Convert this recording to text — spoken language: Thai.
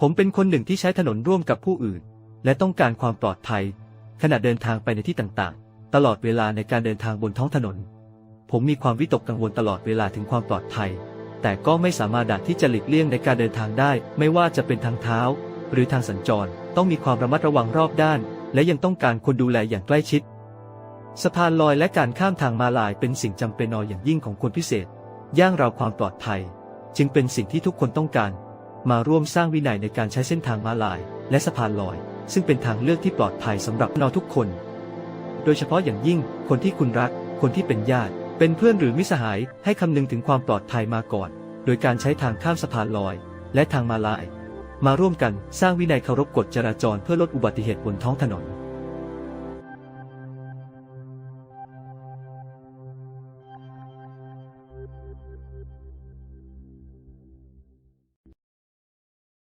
ผมเป็นคนหนึ่งที่ใช้ถนนร่วมกับผู้อื่น และต้องการความปลอดภัย ขณะเดินทางไปในที่ต่างๆ ตลอดเวลาในการเดินทางบนท้องถนน ผมมีความวิตกกังวลตลอดเวลาถึงความปลอดภัย แต่ก็ไม่สามารถดัดที่จะหลีกเลี่ยงในการเดินทางได้ ไม่ว่าจะเป็นทางเท้า หรือทางสัญจร ต้องมีความระมัดระวังรอบด้าน และยังต้องการคนดูแลอย่างใกล้ชิด สะพานลอยและการข้ามทางมาลายเป็นสิ่งจำเป็นนออย่างยิ่งของคนพิเศษ ย่างเราความปลอดภัย จึงเป็นสิ่งที่ทุกคนต้องการ มาร่วมสร้างวินัยในการใช้เส้นทางมาลาย และสะพานลอย ซึ่งเป็นทางเลือกที่ปลอดภัยสำหรับเราทุกคน โดยเฉพาะอย่างยิ่งคนที่คุณรัก คนที่เป็นญาติ เป็นเพื่อนหรือมิสหายให้คำนึงถึงความปลอดภัยมาก่อน โดยการใช้ทางข้ามสะพานลอย และทางมาลาย มาร่วมกันสร้างวินัยเคารพกฎจราจรเพื่อลดอุบัติเหตุบนท้องถนน